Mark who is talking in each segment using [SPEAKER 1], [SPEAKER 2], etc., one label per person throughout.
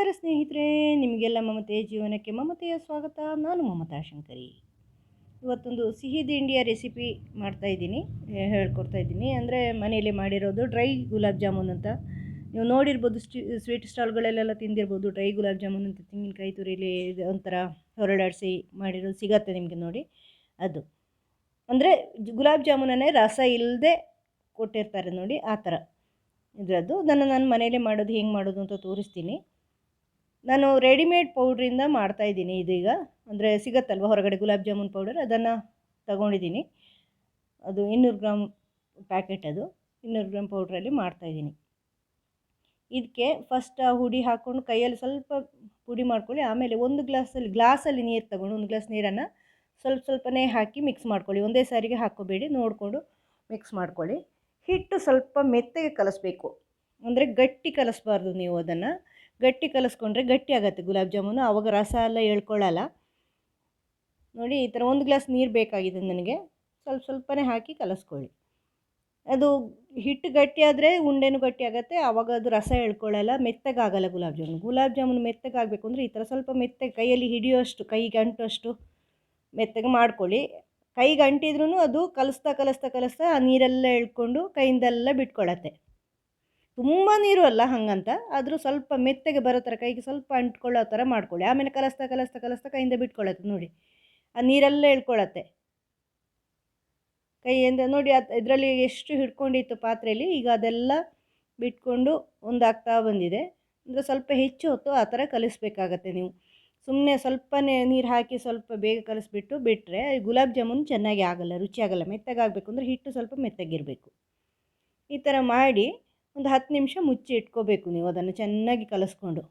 [SPEAKER 1] ನಮಸ್ಕಾರ ಸ್ನೇಹಿತರೆ, ನಿಮಗೆಲ್ಲ ಮಮತೆಯ ಜೀವನಕ್ಕೆ ಮಮತೆಯ ಸ್ವಾಗತ. ನಾನು ಮಮತಾ ಶಂಕರಿ. ಇವತ್ತೊಂದು ಸಿಹಿ ತಿಂಡಿಯ ರೆಸಿಪಿ ಮಾಡ್ತಾಯಿದ್ದೀನಿ ಹೇಳ್ಕೊಡ್ತಾ ಇದ್ದೀನಿ. ಅಂದರೆ ಮನೆಯಲ್ಲಿ ಮಾಡಿರೋದು ಡ್ರೈ ಗುಲಾಬ್ ಜಾಮೂನ್ ಅಂತ. ನೀವು ನೋಡಿರ್ಬೋದು ಸ್ವೀಟ್ ಸ್ಟಾಲ್ಗಳಲ್ಲೆಲ್ಲ ತಿಂದಿರ್ಬೋದು ಡ್ರೈ ಗುಲಾಬ್ ಜಾಮೂನ್ ಅಂತ. ತೆಂಗಿನಕಾಯಿ ತುರಿಲಿ ಒಂಥರ ಹೊರಡಾಡಿಸಿ ಮಾಡಿರೋದು ಸಿಗತ್ತೆ ನಿಮಗೆ ನೋಡಿ. ಅದು. ಅಂದರೆ ಗುಲಾಬ್ ಜಾಮೂನನ್ನೇ ರಸ ಇಲ್ಲದೆ ಕೊಟ್ಟಿರ್ತಾರೆ ನೋಡಿ, ಆ ಥರ. ಇದರದ್ದು. ಅದನ್ನು ನಾನು ಮನೇಲೇ ಮಾಡೋದು, ಹೆಂಗೆ ಮಾಡೋದು ಅಂತ ತೋರಿಸ್ತೀನಿ. ನಾನು ರೆಡಿಮೇಡ್ ಪೌಡ್ರಿಂದ ಮಾಡ್ತಾಯಿದ್ದೀನಿ ಇದೀಗ. ಅಂದರೆ ಸಿಗತ್ತಲ್ವ? ಹೊರಗಡೆ ಗುಲಾಬ್ ಜಾಮೂನ್ ಪೌಡರ್ ಅದನ್ನು ತಗೊಂಡಿದ್ದೀನಿ. ಅದು ಇನ್ನೂರು ಗ್ರಾಮ್ ಪ್ಯಾಕೆಟ್ ಅದು. ಇನ್ನೂರು ಗ್ರಾಮ್ ಪೌಡ್ರಲ್ಲಿ ಮಾಡ್ತಾಯಿದ್ದೀನಿ ಇದಕ್ಕೆ ಫಸ್ಟ್ ಆ ಹುಡಿ ಹಾಕ್ಕೊಂಡು ಕೈಯಲ್ಲಿ ಸ್ವಲ್ಪ ಪುಡಿ ಮಾಡ್ಕೊಳ್ಳಿ. ಆಮೇಲೆ ಒಂದು ಗ್ಲಾಸಲ್ಲಿ ಗ್ಲಾಸಲ್ಲಿ ನೀರು ತಗೊಂಡು ಒಂದು ಗ್ಲಾಸ್ ನೀರನ್ನು ಸ್ವಲ್ಪ ಸ್ವಲ್ಪನೇ ಹಾಕಿ ಮಿಕ್ಸ್ ಮಾಡ್ಕೊಳ್ಳಿ. ಒಂದೇ ಸಾರಿಗೆ ಹಾಕೋಬೇಡಿ ನೋಡಿಕೊಂಡು ಮಿಕ್ಸ್ ಮಾಡ್ಕೊಳ್ಳಿ. ಹಿಟ್ಟು ಸ್ವಲ್ಪ ಮೆತ್ತಗೆ ಕಲಿಸ್ಬೇಕು. ಅಂದರೆ ಗಟ್ಟಿ ಕಲಿಸ್ಬಾರ್ದು ನೀವು ಅದನ್ನು. ಗಟ್ಟಿ ಕಲಿಸ್ಕೊಂಡ್ರೆ ಗಟ್ಟಿ ಆಗುತ್ತೆ ಗುಲಾಬ್ ಜಾಮೂನು. ಆವಾಗ ರಸ ಎಲ್ಲ ಎಳ್ಕೊಳ್ಳಲ್ಲ ನೋಡಿ, ಈ ಥರ ಒಂದು ಗ್ಲಾಸ್ ನೀರು ಬೇಕಾಗಿದೆ ನನಗೆ. ಸ್ವಲ್ಪ ಸ್ವಲ್ಪನೇ ಹಾಕಿ ಕಲಿಸ್ಕೊಳ್ಳಿ. ಅದು ಹಿಟ್ಟು ಗಟ್ಟಿ ಆದರೆ ಉಂಡೆನೂ ಗಟ್ಟಿ ಆಗುತ್ತೆ. ಆವಾಗ ಅದು ರಸ ಎಳ್ಕೊಳ್ಳಲ್ಲ ಮೆತ್ತಗಾಗಲ್ಲ ಗುಲಾಬ್ ಜಾಮೂನು. ಗುಲಾಬ್ ಜಾಮೂನು ಮೆತ್ತಗಾಗಬೇಕು ಅಂದರೆ ಈ ಥರ ಸ್ವಲ್ಪ ಮೆತ್ತಗೆ ಕೈಯಲ್ಲಿ ಹಿಡಿಯೋಷ್ಟು ಕೈಗೆ ಅಂಟುವಷ್ಟು ಮೆತ್ತಗೆ ಮಾಡ್ಕೊಳ್ಳಿ. ಕೈಗೆ ಅಂಟಿದ್ರೂ ಅದು ಕಲಿಸ್ತಾ ಕಲಿಸ್ತಾ ಕಲಿಸ್ತಾ ಆ ನೀರೆಲ್ಲ ಎಳ್ಕೊಂಡು ಕೈಯಿಂದೆಲ್ಲ ಬಿಟ್ಕೊಳ್ಳತ್ತೆ ತುಂಬ ನೀರು ಅಲ್ಲ ಹಾಗಂತ, ಆದರೂ ಸ್ವಲ್ಪ ಮೆತ್ತಗೆ ಬರೋ ಥರ ಕೈಗೆ ಸ್ವಲ್ಪ ಅಂಟ್ಕೊಳ್ಳೋ ಥರ ಮಾಡ್ಕೊಳ್ಳಿ. ಆಮೇಲೆ ಕಲಿಸ್ತಾ ಕಲಿಸ್ತಾ ಕಲಿಸ್ತಾ ಕೈಯಿಂದ ಬಿಟ್ಕೊಳ್ಳತ್ತೆ ನೋಡಿ. ಆ ನೀರೆಲ್ಲ ಎಳ್ಕೊಳ್ಳತ್ತೆ ಕೈಯಿಂದ ನೋಡಿ ಅದು ಇದರಲ್ಲಿ ಎಷ್ಟು ಹಿಡ್ಕೊಂಡಿತ್ತು ಪಾತ್ರೆಯಲ್ಲಿ ಈಗ ಅದೆಲ್ಲ ಬಿಟ್ಕೊಂಡು ಒಂದಾಗ್ತಾ ಬಂದಿದೆ. ಅಂದರೆ ಸ್ವಲ್ಪ ಹೆಚ್ಚು ಹೊತ್ತು ಆ ಥರ ಕಲಿಸ್ಬೇಕಾಗತ್ತೆ ನೀವು. ಸುಮ್ಮನೆ ಸ್ವಲ್ಪನೇ ನೀರು ಹಾಕಿ ಸ್ವಲ್ಪ ಬೇಗ ಕಲಿಸ್ಬಿಟ್ಟು ಬಿಟ್ಟರೆ ಗುಲಾಬ್ ಜಾಮೂನ್ ಚೆನ್ನಾಗಿ ಆಗಲ್ಲ ರುಚಿ ಮೆತ್ತಗಾಗಬೇಕು ಅಂದರೆ ಹಿಟ್ಟು ಸ್ವಲ್ಪ ಮೆತ್ತಗಿರಬೇಕು. ಈ ಥರ ಮಾಡಿ ಒಂದು ಹತ್ತು ನಿಮಿಷ ಮುಚ್ಚಿ ಇಟ್ಕೋಬೇಕು ನೀವು ಅದನ್ನು ಚೆನ್ನಾಗಿ ಕಲಸ್ಕೊಂಡು.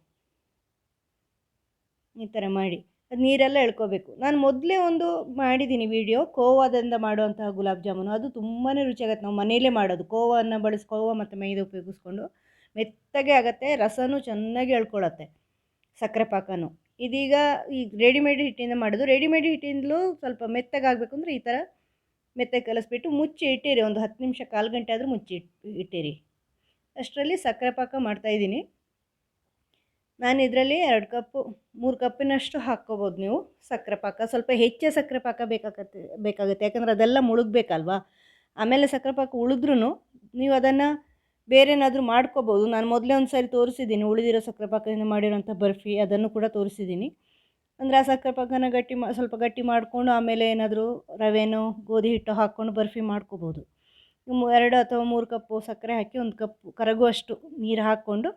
[SPEAKER 1] ಈ ಥರ ಮಾಡಿ. ಅದು ನೀರೆಲ್ಲ ಎಳ್ಕೋಬೇಕು. ನಾನು ಮೊದಲೇ ಒಂದು ಮಾಡಿದ್ದೀನಿ ವಿಡಿಯೋ, ಕೋವಾದಿಂದ ಮಾಡುವಂತಹ ಗುಲಾಬ್ ಜಾಮೂನು. ಅದು ತುಂಬಾ ರುಚಿಯಾಗತ್ತೆ. ನಾವು ಮನೆಯಲ್ಲೇ ಮಾಡೋದು. ಕೋವನ್ನು ಬಳಸಿ, ಕೋವಾ ಮತ್ತು ಮೈದು ಉಪಯೋಗಿಸ್ಕೊಂಡು ಮೆತ್ತಗೆ ಆಗುತ್ತೆ, ರಸನೂ ಚೆನ್ನಾಗಿ ಎಳ್ಕೊಳತ್ತೆ, ಸಕ್ಕರೆ ಪಾಕನೂ. ಇದೀಗ ಈ ರೆಡಿಮೇಡ್ ಹಿಟ್ಟಿಂದ ಮಾಡೋದು. ರೆಡಿಮೇಡ್ ಹಿಟ್ಟಿಂದಲೂ ಸ್ವಲ್ಪ ಮೆತ್ತಗಾಗಬೇಕು ಅಂದರೆ ಈ ಥರ ಮೆತ್ತಗೆ ಕಲಿಸ್ಬಿಟ್ಟು ಮುಚ್ಚಿ ಇಟ್ಟಿರಿ. ಒಂದು ಹತ್ತು ನಿಮಿಷ, ಕಾಲು ಗಂಟೆ ಆದರೂ ಮುಚ್ಚಿ ಇಟ್ಟಿರಿ. ಅಷ್ಟರಲ್ಲಿ ಸಕ್ಕರೆ ಪಾಕ ಮಾಡ್ತಾಯಿದ್ದೀನಿ ನಾನು ಇದರಲ್ಲಿ ಎರಡು ಕಪ್ಪು ಮೂರು ಕಪ್ಪಿನಷ್ಟು ಹಾಕ್ಕೋಬೋದು ನೀವು ಸಕ್ಕರೆ ಪಾಕ. ಸ್ವಲ್ಪ ಹೆಚ್ಚೇ ಸಕ್ಕರೆ ಪಾಕ ಬೇಕಾಗತ್ತೆ ಬೇಕಾಗುತ್ತೆ. ಯಾಕಂದರೆ ಅದೆಲ್ಲ ಮುಳುಗಬೇಕಲ್ವಾ? ಆಮೇಲೆ ಸಕ್ಕರೆ ಪಾಕ ಉಳಿದ್ರೂ ನೀವು ಅದನ್ನು ಬೇರೆನಾದರೂ ಮಾಡ್ಕೋಬೋದು. ನಾನು ಮೊದಲೇ ಒಂದು ಸಾರಿ ತೋರಿಸಿದ್ದೀನಿ, ಉಳಿದಿರೋ ಸಕ್ಕರೆ ಪಾಕದಿಂದ ಮಾಡಿರೋಂಥ ಬರ್ಫಿ ಅದನ್ನು ಕೂಡ ತೋರಿಸಿದ್ದೀನಿ. ಅಂದರೆ ಆ ಸಕ್ಕರೆ ಪಾಕನ ಗಟ್ಟಿ ಮಾ, ಸ್ವಲ್ಪ ಗಟ್ಟಿ ಮಾಡಿಕೊಂಡು ಆಮೇಲೆ ಏನಾದರೂ ರವೆನೋ, ಗೋಧಿ ಹಿಟ್ಟು ಹಾಕ್ಕೊಂಡು ಬರ್ಫಿ ಮಾಡ್ಕೋಬೋದು. ಎರಡು ಅಥವಾ ಮೂರು ಕಪ್ಪು ಸಕ್ಕರೆ ಹಾಕಿ ಒಂದು ಕಪ್ ಕರಗುವಷ್ಟು ನೀರು ಹಾಕ್ಕೊಂಡು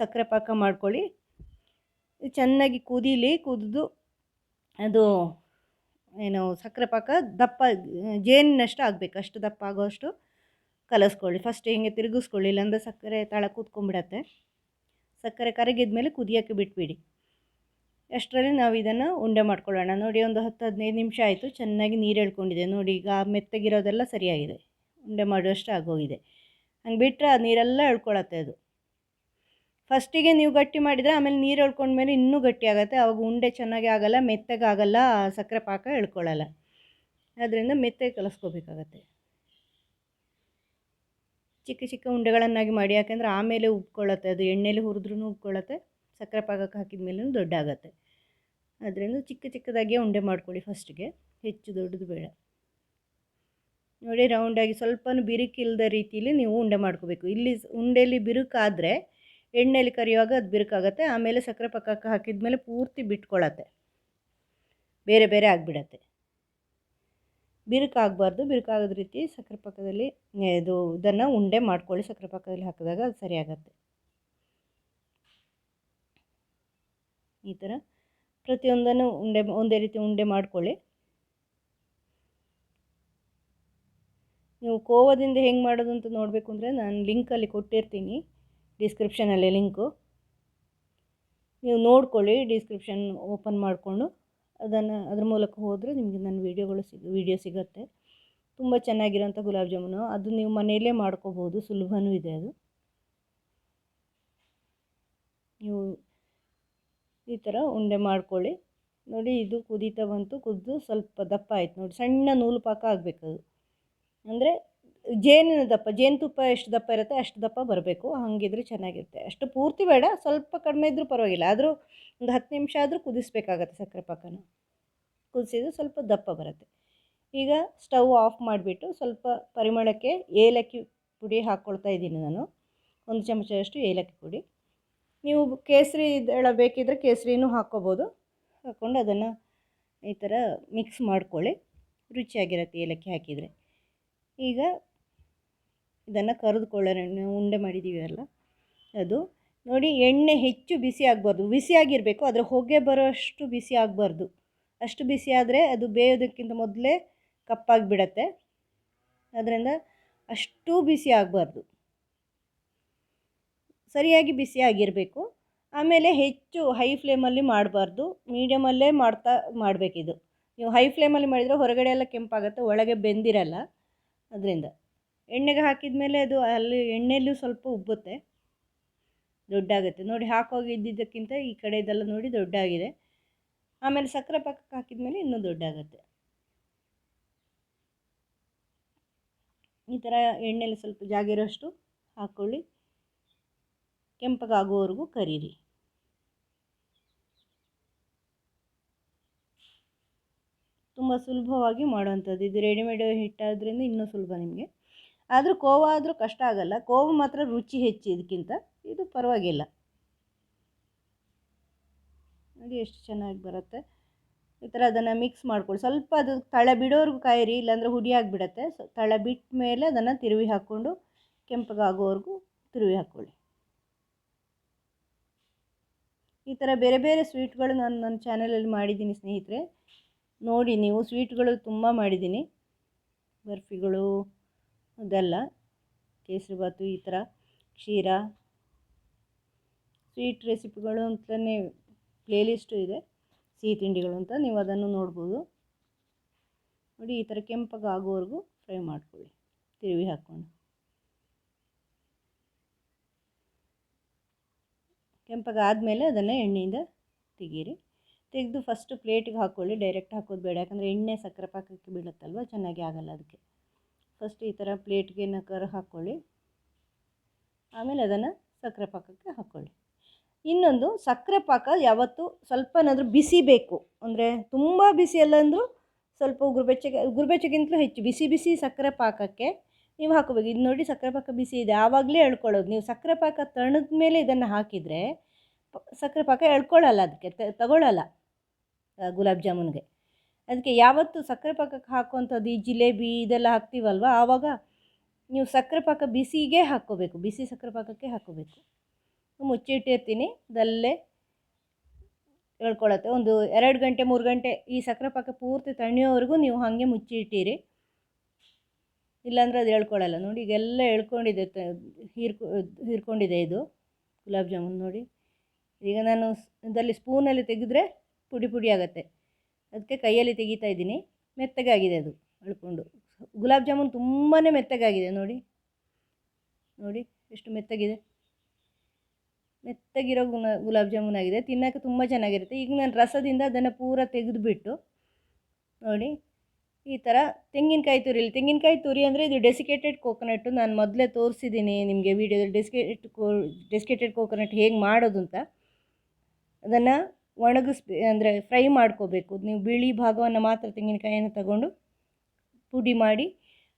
[SPEAKER 1] ಸಕ್ಕರೆ ಪಾಕ ಮಾಡ್ಕೊಳ್ಳಿ. ಚೆನ್ನಾಗಿ ಕುದೀಲಿ, ಕುದಿದು ಅದು ಏನು ಸಕ್ಕರೆ ಪಾಕ ದಪ್ಪ, ಜೇನಿನಷ್ಟು ಆಗಬೇಕು, ಅಷ್ಟು ದಪ್ಪ ಆಗೋಷ್ಟು ಕಲಸ್ಕೊಳ್ಳಿ. ಫಸ್ಟ್ ಹಿಂಗೆ ತಿರುಗಿಸ್ಕೊಳ್ಳಿ, ಇಲ್ಲಾಂದರೆ ಸಕ್ಕರೆ ತಳ ಕೂತ್ಕೊಂಡ್ಬಿಡತ್ತೆ. ಸಕ್ಕರೆ ಕರಗಿದ ಮೇಲೆ ಕುದಿಯೋಕ್ಕೆ ಬಿಟ್ಬಿಡಿ. ಅಷ್ಟರಲ್ಲಿ ನಾವು ಇದನ್ನು ಉಂಡೆ ಮಾಡ್ಕೊಳ್ಳೋಣ. ನೋಡಿ, ಒಂದು ಹತ್ತು ಹದಿನೈದು ನಿಮಿಷ ಆಯಿತು, ಚೆನ್ನಾಗಿ ನೀರು ಎಳ್ಕೊಂಡಿದೆ. ನೋಡಿ, ಈಗ ಮೆತ್ತಗಿರೋದೆಲ್ಲ ಸರಿಯಾಗಿದೆ. ಉಂಡೆ ಮಾಡುವಷ್ಟು ಆಗೋಗಿದೆ ಹಂಗೆ ಬಿಟ್ಟರೆ ಆ ನೀರೆಲ್ಲ ಎಳ್ಕೊಳತ್ತೆ ಅದು. ಫಸ್ಟಿಗೆ ನೀವು ಗಟ್ಟಿ ಮಾಡಿದರೆ ಆಮೇಲೆ ನೀರು ಎಳ್ಕೊಂಡ್ಮೇಲೆ ಇನ್ನೂ ಗಟ್ಟಿ ಆಗುತ್ತೆ. ಆವಾಗ ಉಂಡೆ ಚೆನ್ನಾಗಿ ಆಗಲ್ಲ, ಮೆತ್ತಗೆ ಆಗಲ್ಲ ಸಕ್ಕರೆ ಪಾಕ ಎಳ್ಕೊಳ್ಳಲ್ಲ ಅದರಿಂದ ಮೆತ್ತಗೆ ಕಲಿಸ್ಕೋಬೇಕಾಗತ್ತೆ. ಚಿಕ್ಕ ಚಿಕ್ಕ ಉಂಡೆಗಳನ್ನಾಗಿ ಮಾಡಿ, ಯಾಕೆಂದರೆ ಆಮೇಲೆ ಉಬ್ಕೊಳ್ಳುತ್ತೆ ಅದು. ಎಣ್ಣೆಲಿ ಹುರಿದ್ರೂ ಉಬ್ಕೊಳ್ಳುತ್ತೆ ಸಕ್ಕರೆ ಪಾಕಕ್ಕೆ ಹಾಕಿದ ಮೇಲೂ ದೊಡ್ಡ ಆಗುತ್ತೆ ಅದರಿಂದ ಚಿಕ್ಕ ಚಿಕ್ಕದಾಗಿಯೇ ಉಂಡೆ ಮಾಡ್ಕೊಳ್ಳಿ ಫಸ್ಟಿಗೆ ಹೆಚ್ಚು ದೊಡ್ಡದು ಬೇಡ. ನೋಡಿ ರೌಂಡಾಗಿ ಸ್ವಲ್ಪನೂ ಬಿರುಕಿಲ್ಲದ ರೀತಿಯಲ್ಲಿ ನೀವು ಉಂಡೆ ಮಾಡ್ಕೋಬೇಕು. ಇಲ್ಲಿ ಉಂಡೆಯಲ್ಲಿ ಬಿರುಕಾದರೆ ಎಣ್ಣೆಯಲ್ಲಿ ಕರಿಯುವಾಗ ಅದು ಬಿರುಕಾಗತ್ತೆ, ಆಮೇಲೆ ಸಕ್ಕರೆ ಪಕ್ಕಕ್ಕೆ ಹಾಕಿದ ಮೇಲೆ ಪೂರ್ತಿ ಬಿಟ್ಕೊಳತ್ತೆ. ಬೇರೆ ಬೇರೆ ಆಗಿಬಿಡತ್ತೆ. ಬಿರುಕಾಗಬಾರ್ದು, ಬಿರುಕಾಗದ ರೀತಿ ಸಕ್ಕರೆ ಪಕ್ಕದಲ್ಲಿ ಇದು ಇದನ್ನು ಉಂಡೆ ಮಾಡ್ಕೊಳ್ಳಿ, ಸಕ್ಕರೆ ಪಕ್ಕದಲ್ಲಿ ಹಾಕಿದಾಗ ಅದು ಸರಿಯಾಗತ್ತೆ. ಈ ಥರ ಪ್ರತಿಯೊಂದನ್ನು ಉಂಡೆ, ಒಂದೇ ರೀತಿ ಉಂಡೆ ಮಾಡ್ಕೊಳ್ಳಿ. ನೀವು ಕೋವದಿಂದ ಹೆಂಗೆ ಮಾಡೋದು ಅಂತ ನೋಡಬೇಕು ಅಂದರೆ ನಾನು ಲಿಂಕಲ್ಲಿ ಕೊಟ್ಟಿರ್ತೀನಿ ಡಿಸ್ಕ್ರಿಪ್ಷನಲ್ಲಿ ಲಿಂಕು ನೀವು ನೋಡ್ಕೊಳ್ಳಿ ಡಿಸ್ಕ್ರಿಪ್ಷನ್ ಓಪನ್ ಮಾಡಿಕೊಂಡು, ಅದನ್ನು ಅದ್ರ ಮೂಲಕ ಹೋದರೆ ನಿಮಗೆ ನನ್ನ ವೀಡಿಯೋಗಳು ಸಿಗ ವೀಡಿಯೋ ಸಿಗುತ್ತೆ. ತುಂಬ ಚೆನ್ನಾಗಿರೋಂಥ ಗುಲಾಬ್ ಜಾಮೂನು. ಅದು ನೀವು ಮನೆಯಲ್ಲೇ ಮಾಡ್ಕೋಬೋದು, ಸುಲಭನೂ ಇದೆ ಅದು. ನೀವು ಈ ಥರ ಉಂಡೆ ಮಾಡ್ಕೊಳ್ಳಿ. ನೋಡಿ, ಇದು ಕುದೀತಾ ಬಂತು ಕುದ್ದು ಸ್ವಲ್ಪ ದಪ್ಪ ಆಯ್ತು. ನೋಡಿ, ಸಣ್ಣ ನೂಲು ಪಾಕ ಆಗಬೇಕದು ಅಂದರೆ ಜೇನಿನ ದಪ್ಪ ಜೇನುತುಪ್ಪ ಎಷ್ಟು ದಪ್ಪ ಇರುತ್ತೆ ಅಷ್ಟು ದಪ್ಪ ಬರಬೇಕು, ಹಾಗಿದ್ರೆ ಚೆನ್ನಾಗಿರುತ್ತೆ. ಅಷ್ಟು ಪೂರ್ತಿ ಬೇಡ, ಸ್ವಲ್ಪ ಕಡಿಮೆ ಇದ್ದರೂ ಪರವಾಗಿಲ್ಲ, ಆದರೂ ಒಂದು ಹತ್ತು ನಿಮಿಷ ಆದರೂ ಕುದಿಸ್ಬೇಕಾಗತ್ತೆ ಸಕ್ಕರೆ ಪಾಕನ. ಕುದಿಸಿದ್ರೆ ಸ್ವಲ್ಪ ದಪ್ಪ ಬರುತ್ತೆ. ಈಗ ಸ್ಟವ್ ಆಫ್ ಮಾಡಿಬಿಟ್ಟು ಸ್ವಲ್ಪ ಪರಿಮಳಕ್ಕೆ ಏಲಕ್ಕಿ ಪುಡಿ ಹಾಕ್ಕೊಳ್ತಾ ಇದ್ದೀನಿ ನಾನು. ಒಂದು ಚಮಚದಷ್ಟು ಏಲಕ್ಕಿ ಪುಡಿ. ನೀವು ಕೇಸರಿ ದಳ ಬೇಕಿದ್ದರೆ ಕೇಸರಿನೂ ಹಾಕ್ಕೋಬೋದು ಹಾಕ್ಕೊಂಡು ಅದನ್ನು ಈ ಥರ ಮಿಕ್ಸ್ ಮಾಡ್ಕೊಳ್ಳಿ. ರುಚಿಯಾಗಿರುತ್ತೆ ಏಲಕ್ಕಿ ಹಾಕಿದರೆ. ಈಗ ಇದನ್ನು ಕರೆದುಕೊಳ್ಳೋಣ. ಉಂಡೆ ಮಾಡಿದ್ದೀವಿ ಅಲ್ಲ. ಅದು ನೋಡಿ ಎಣ್ಣೆ ಹೆಚ್ಚು ಬಿಸಿ ಆಗಬಾರ್ದು. ಬಿಸಿಯಾಗಿರಬೇಕು ಅದರ ಹೊಗೆ ಬರೋಷ್ಟು ಬಿಸಿ ಆಗಬಾರ್ದು. ಅಷ್ಟು ಬಿಸಿ ಆದರೆ ಅದು ಬೇಯೋದಕ್ಕಿಂತ ಮೊದಲೇ ಕಪ್ಪಾಗಿ ಬಿಡತ್ತೆ. ಅದರಿಂದ ಅಷ್ಟು ಬಿಸಿ ಆಗಬಾರ್ದು. ಸರಿಯಾಗಿ ಬಿಸಿ ಆಗಿರಬೇಕು. ಆಮೇಲೆ ಹೆಚ್ಚು ಹೈ ಫ್ಲೇಮಲ್ಲಿ ಮಾಡಬಾರ್ದು. ಮೀಡಿಯಮಲ್ಲೇ ಮಾಡ್ತಾ ಮಾಡಬೇಕಿದು. ನೀವು ಹೈ ಫ್ಲೇಮಲ್ಲಿ ಮಾಡಿದರೆ ಹೊರಗಡೆ ಎಲ್ಲ ಕೆಂಪಾಗುತ್ತೆ, ಒಳಗೆ ಬೆಂದಿರಲ್ಲ. ಅದರಿಂದ. ಎಣ್ಣೆಗೆ ಹಾಕಿದ ಮೇಲೆ ಅದು ಅಲ್ಲಿ ಎಣ್ಣೆಯಲ್ಲೂ ಸ್ವಲ್ಪ ಉಬ್ಬುತ್ತೆ. ದೊಡ್ಡಾಗುತ್ತೆ. ನೋಡಿ ಹಾಕೋಗಿದ್ದಕ್ಕಿಂತ ಈ ಕಡೆದೆಲ್ಲ ನೋಡಿ ದೊಡ್ಡಾಗಿದೆ. ಆಮೇಲೆ ಸಕ್ಕರೆ ಪಕ್ಕಕ್ಕೆ ಹಾಕಿದ ಮೇಲೆ ಇನ್ನೂ ದೊಡ್ಡಾಗುತ್ತೆ. ಈ ಥರ ಎಣ್ಣೆಯಲ್ಲಿ ಸ್ವಲ್ಪ ಜಾಗಿರೋಷ್ಟು ಹಾಕ್ಕೊಳ್ಳಿ ಕೆಂಪಗಾಗುವವರೆಗೂ ಕರೀರಿ. ತುಂಬ ಸುಲಭವಾಗಿ ಮಾಡುವಂಥದ್ದು. ಇದು ರೆಡಿಮೇಡ್ ಹಿಟ್ಟಾದ್ರಿಂದ ಇನ್ನೂ ಸುಲಭ ನಿಮಗೆ. ಆದರೂ ಕೋವ ಆದರೂ ಕಷ್ಟ ಆಗಲ್ಲ. ಕೋವ ಮಾತ್ರ ರುಚಿ ಹೆಚ್ಚು ಇದಕ್ಕಿಂತ ಇದು ಪರವಾಗಿಲ್ಲ. ನೋಡಿ ಎಷ್ಟು ಚೆನ್ನಾಗಿ ಬರುತ್ತೆ. ಈ ಥರ ಅದನ್ನು ಮಿಕ್ಸ್ ಮಾಡ್ಕೊಳ್ಳಿ. ಸ್ವಲ್ಪ ಅದು ತಳ ಬಿಡೋರ್ಗು ಕಾಯಿರಿ, ಇಲ್ಲಾಂದರೆ ಹುಡಿ ಆಗಿಬಿಡತ್ತೆ. ಸೊ ತಳ ಬಿಟ್ಟ ಮೇಲೆ ಅದನ್ನು ತಿರುವಿ ಹಾಕ್ಕೊಂಡು ಕೆಂಪಗಾಗೋವರೆಗೂ ತಿರುವಿ ಹಾಕ್ಕೊಳ್ಳಿ. ಈ ಥರ ಬೇರೆ ಬೇರೆ ಸ್ವೀಟ್ಗಳು ನಾನು ನನ್ನ ಚಾನಲಲ್ಲಿ ಮಾಡಿದ್ದೀನಿ ಸ್ನೇಹಿತರೆ. ನೋಡಿ ನೀವು ಸ್ವೀಟ್ಗಳು ತುಂಬ ಮಾಡಿದ್ದೀನಿ. ಬರ್ಫಿಗಳು, ಅದೆಲ್ಲ ಕೇಸರಿಬಾತು ಈ ಥರ, ಕ್ಷೀರ, ಸ್ವೀಟ್ ರೆಸಿಪಿಗಳು ಅಂತಲೇ ಪ್ಲೇಲಿಸ್ಟು ಇದೆ. ಸಿಹಿ ತಿಂಡಿಗಳು ಅಂತ ನೀವು ಅದನ್ನು ನೋಡ್ಬೋದು. ನೋಡಿ ಈ ಥರ ಕೆಂಪಗೆ ಆಗೋವರೆಗೂ ಫ್ರೈ ಮಾಡ್ಕೊಳ್ಳಿ. ತಿರುವಿ ಹಾಕ್ಕೊಂಡು ಕೆಂಪಗಾದ ಆದಮೇಲೆ ಅದನ್ನು ಎಣ್ಣೆಯಿಂದ ತೆಗೀರಿ. ತೆಗೆದು ಫಸ್ಟು ಪ್ಲೇಟಿಗೆ ಹಾಕ್ಕೊಳ್ಳಿ ಡೈರೆಕ್ಟ್ ಹಾಕೋದು ಬೇಡ. ಯಾಕಂದರೆ ಎಣ್ಣೆ ಸಕ್ಕರೆ ಪಾಕಕ್ಕೆ ಬೀಳುತ್ತಲ್ವ, ಚೆನ್ನಾಗಿ ಆಗಲ್ಲ ಅದಕ್ಕೆ ಫಸ್ಟ್ ಈ ಥರ ಪ್ಲೇಟ್ಗೆ ನಕರ ಹಾಕ್ಕೊಳ್ಳಿ ಆಮೇಲೆ ಅದನ್ನು ಸಕ್ಕರೆ ಪಾಕಕ್ಕೆ ಹಾಕ್ಕೊಳ್ಳಿ ಇನ್ನೊಂದು, ಸಕ್ಕರೆ ಪಾಕ ಯಾವತ್ತೂ ಸ್ವಲ್ಪನಾದರೂ ಬಿಸಿ ಬೇಕು. ಅಂದರೆ ತುಂಬ ಬಿಸಿ ಅಲ್ಲ ಅಂದರೂ ಸ್ವಲ್ಪ ಉಗುರುಬೆಚ್ಚಗೆ ಉಗುರುಬೆಚ್ಚಗಿಂತಲೂ ಹೆಚ್ಚು. ಬಿಸಿ ಬಿಸಿ ಸಕ್ಕರೆ ಪಾಕಕ್ಕೆ ನೀವು ಹಾಕೋಬೇಕು. ಇದು ನೋಡಿ ಸಕ್ಕರೆ ಪಾಕ ಬಿಸಿ ಇದೆ. ಆವಾಗಲೇ ಎಳ್ಕೊಳ್ಳೋದು. ನೀವು ಸಕ್ಕರೆ ಪಾಕ ತಣದ ಮೇಲೆ ಇದನ್ನು ಹಾಕಿದರೆ ಸಕ್ಕರೆ ಪಾಕ ಎಳ್ಕೊಳ್ಳಲ್ಲ ಅದಕ್ಕೆ ತಗೊಳ್ಳಲ್ಲ ಗುಲಾಬ್ ಜಾಮೂನ್ಗೆ. ಅದಕ್ಕೆ ಯಾವತ್ತು ಸಕ್ಕರೆ ಪಾಕಕ್ಕೆ ಹಾಕುವಂಥದ್ದು ಈ ಜಿಲೇಬಿ ಇದೆಲ್ಲ ಹಾಕ್ತೀವಲ್ವ? ಆವಾಗ ನೀವು ಸಕ್ಕರೆ ಪಾಕ ಬಿಸಿಗೆ ಹಾಕ್ಕೋಬೇಕು. ಬಿಸಿ ಸಕ್ಕರೆ ಪಾಕಕ್ಕೆ ಹಾಕ್ಕೋಬೇಕು. ಮುಚ್ಚಿಟ್ಟಿರ್ತೀನಿ ಅದಲ್ಲೇ ಹೇಳ್ಕೊಳತ್ತೆ. ಒಂದು ಎರಡು ಗಂಟೆ, ಮೂರು ಗಂಟೆ ಈ ಸಕ್ಕರೆ ಪಾಕ ಪೂರ್ತಿ ತಣಿಯೋವರೆಗೂ ನೀವು ಹಾಗೆ ಮುಚ್ಚಿಟ್ಟಿರಿ. ಇಲ್ಲಾಂದರೆ ಅದು ಹೇಳ್ಕೊಳ್ಳಲ್ಲ ನೋಡಿ, ಈಗೆಲ್ಲ ಹೇಳ್ಕೊಂಡಿದೆ ಹೀರ್ಕೊ, ಹೀರ್ಕೊಂಡಿದೆ ಇದು. ಗುಲಾಬ್ ಜಾಮೂನ್ ನೋಡಿ. ಈಗ ನಾನು ಇದರಲ್ಲಿ ಸ್ಪೂನಲ್ಲಿ ತೆಗೆದ್ರೆ ಪುಡಿ ಪುಡಿ ಆಗುತ್ತೆ. ಅದಕ್ಕೆ ಕೈಯಲ್ಲಿ ತೆಗಿತಾ ಇದ್ದೀನಿ. ಮೆತ್ತಗಾಗಿದೆ ಅದು ಅಳ್ಕೊಂಡು. ಗುಲಾಬ್ ಜಾಮೂನ್ ತುಂಬಾ ಮೆತ್ತಗಾಗಿದೆ ನೋಡಿ. ನೋಡಿ ಎಷ್ಟು ಮೆತ್ತಗಿದೆ. ಮೆತ್ತಗಿರೋ ಗುಣ ಗುಲಾಬ್ ಜಾಮೂನ್ ಆಗಿದೆ. ತಿನ್ನೋಕೆ ತುಂಬ ಚೆನ್ನಾಗಿರುತ್ತೆ. ಈಗ ನಾನು ರಸದಿಂದ ಅದನ್ನು ಪೂರ ತೆಗೆದುಬಿಟ್ಟು ನೋಡಿ ಈ ಥರ ತೆಂಗಿನಕಾಯಿ ತುರಿಲಿ ತೆಂಗಿನಕಾಯಿ ತುರಿ ಅಂದರೆ ಇದು ಡೆಸಿಕೇಟೆಡ್ ಕೋಕೋನಟ್ಟು ನಾನು ಮೊದಲೇ ತೋರಿಸಿದ್ದೀನಿ ನಿಮಗೆ ವೀಡಿಯೋದಲ್ಲಿ ಡೆಸಿಕೇಟ್ ಕೋ ಡೆಸಿಕೇಟೆಡ್ ಕೋಕೋನಟ್ ಹೇಗೆ ಮಾಡೋದು ಅಂತ. ಅದನ್ನು ಒಣಗಿಸ್ಬೇ, ಅಂದರೆ ಫ್ರೈ ಮಾಡ್ಕೋಬೇಕು. ನೀವು ಬಿಳಿ ಭಾಗವನ್ನು ಮಾತ್ರ ತೆಂಗಿನಕಾಯಿಯನ್ನು ತಗೊಂಡು ಪುಡಿ ಮಾಡಿ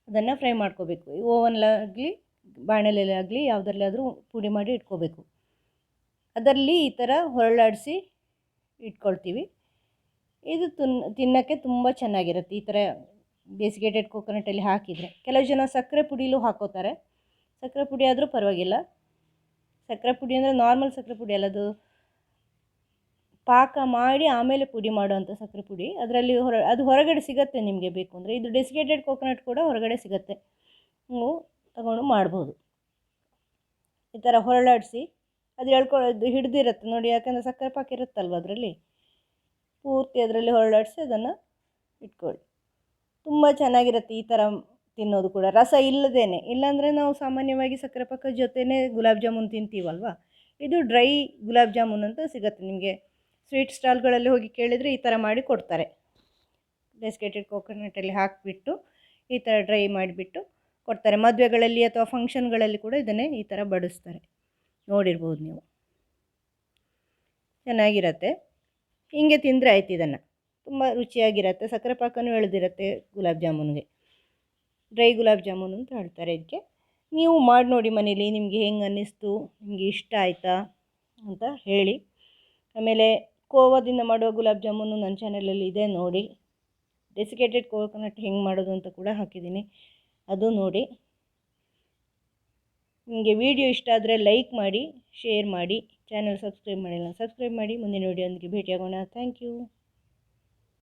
[SPEAKER 1] ಅದನ್ನು ಫ್ರೈ ಮಾಡ್ಕೋಬೇಕು. ಓವನ್ಲಾಗಲಿ ಬಾಣಲೆಲಾಗಲಿ ಯಾವುದರಲ್ಲಾದರೂ ಪುಡಿ ಮಾಡಿ ಇಟ್ಕೋಬೇಕು. ಅದರಲ್ಲಿ ಈ ಥರ ಹೊರಳಾಡಿಸಿ ಇಟ್ಕೊಳ್ತೀವಿ. ಇದು ತುನ್, ತಿನ್ನೋಕ್ಕೆ ತುಂಬ ಚೆನ್ನಾಗಿರುತ್ತೆ. ಈ ಥರ ಬೇಸಿಗೆಟೆಡ್ ಕೋಕೋನಟಲ್ಲಿ ಹಾಕಿದರೆ. ಕೆಲವು ಜನ ಸಕ್ಕರೆ ಪುಡಿಲೂ ಹಾಕೋತಾರೆ. ಸಕ್ಕರೆ ಪುಡಿ ಆದರೂ ಪರವಾಗಿಲ್ಲ. ಸಕ್ಕರೆ ಪುಡಿ ಅಂದರೆ ನಾರ್ಮಲ್ ಸಕ್ಕರೆ ಪುಡಿ ಅಲ್ಲ ಅದು? ಪಾಕ ಮಾಡಿ ಆಮೇಲೆ ಪುಡಿ ಮಾಡುವಂಥ ಸಕ್ಕರೆ ಪುಡಿ. ಅದರಲ್ಲಿ ಹೊರ, ಅದು ಹೊರಗಡೆ ಸಿಗುತ್ತೆ ನಿಮಗೆ ಬೇಕು ಅಂದರೆ. ಇದು ಡೆಸಿಕೇಟೆಡ್ ಕೋಕೋನಟ್ ಕೂಡ ಹೊರಗಡೆ ಸಿಗುತ್ತೆ. ನೀವು ತಗೊಂಡು ಮಾಡ್ಬೋದು. ಈ ಥರ ಹೊರಳಾಡಿಸಿ. ಅದು ಎಳ್ಕೊಳ್ಳೋದು ಹಿಡ್ದಿರುತ್ತೆ ನೋಡಿ. ಯಾಕಂದರೆ ಸಕ್ಕರೆ ಪಾಕ ಇರುತ್ತಲ್ವ ಅದರಲ್ಲಿ? ಪೂರ್ತಿ ಅದರಲ್ಲಿ ಹೊರಳಾಡಿಸಿ ಅದನ್ನು ಇಟ್ಕೊಳ್ಳಿ. ತುಂಬ ಚೆನ್ನಾಗಿರುತ್ತೆ ಈ ಥರ ತಿನ್ನೋದು ಕೂಡ. ರಸ ಇಲ್ಲದೇನೆ. ಇಲ್ಲಾಂದರೆ ನಾವು ಸಾಮಾನ್ಯವಾಗಿ ಸಕ್ಕರೆ ಪಾಕ ಜೊತೆನೇ ಗುಲಾಬ್ ಜಾಮೂನ್ ತಿಂತೀವಲ್ವ? ಇದು ಡ್ರೈ ಗುಲಾಬ್ ಜಾಮೂನ್ ಅಂತ ಸಿಗುತ್ತೆ ನಿಮಗೆ. ಸ್ವೀಟ್ ಸ್ಟಾಲ್ಗಳಲ್ಲಿ ಹೋಗಿ ಕೇಳಿದರೆ ಈ ಥರ ಮಾಡಿ ಕೊಡ್ತಾರೆ. ಡೆಸ್ಕೇಟೆಡ್ ಕೋಕೋನಟಲ್ಲಿ ಹಾಕಿಬಿಟ್ಟು, ಈ ಥರ ಡ್ರೈ ಮಾಡಿಬಿಟ್ಟು ಕೊಡ್ತಾರೆ. ಮದುವೆಗಳಲ್ಲಿ ಅಥವಾ ಫಂಕ್ಷನ್ಗಳಲ್ಲಿ ಕೂಡ ಇದನ್ನೇ ಈ ಥರ ಬಡಿಸ್ತಾರೆ. ನೋಡಿರ್ಬೋದು ನೀವು. ಚೆನ್ನಾಗಿರತ್ತೆ. ಹಿಂಗೆ ತಿಂದರೆ ಆಯ್ತು ಇದನ್ನು. ತುಂಬ ರುಚಿಯಾಗಿರತ್ತೆ. ಸಕ್ಕರೆ ಪಾಕನೂ ಎಳೆದಿರುತ್ತೆ ಗುಲಾಬ್ ಜಾಮೂನ್ಗೆ. ಡ್ರೈ ಗುಲಾಬ್ ಜಾಮೂನು ಅಂತ ಹೇಳ್ತಾರೆ ಇದಕ್ಕೆ. ನೀವು ಮಾಡಿ ನೋಡಿ ಮನೇಲಿ, ನಿಮಗೆ ಹೆಂಗೆ ಅನ್ನಿಸ್ತು, ನಿಮಗೆ ಇಷ್ಟ ಆಯಿತಾ ಅಂತ ಹೇಳಿ. ಆಮೇಲೆ ಕೋವಾದಿಂದ ಮಾಡುವ ಗುಲಾಬ್ ಜಾಮೂನು ನನ್ನ ಚಾನಲಲ್ಲಿ ಇದೆ, ನೋಡಿ. ಡೆಸಿಕೇಟೆಡ್ ಕೋಕೋನಟ್ ಹೆಂಗೆ ಮಾಡೋದು ಅಂತ ಕೂಡ ಹಾಕಿದ್ದೀನಿ. ಅದು ನೋಡಿ. ನಿಮಗೆ ವಿಡಿಯೋ ಇಷ್ಟ ಆದರೆ ಲೈಕ್ ಮಾಡಿ ಶೇರ್ ಮಾಡಿ. ಚಾನಲ್ ಸಬ್ಸ್ಕ್ರೈಬ್ ಮಾಡಿಲ್ಲ ಸಬ್ಸ್ಕ್ರೈಬ್ ಮಾಡಿ. ಮುಂದಿನ ವಿಡಿಯೋನಿಗೆ ಭೇಟಿಯಾಗೋಣ. Thank you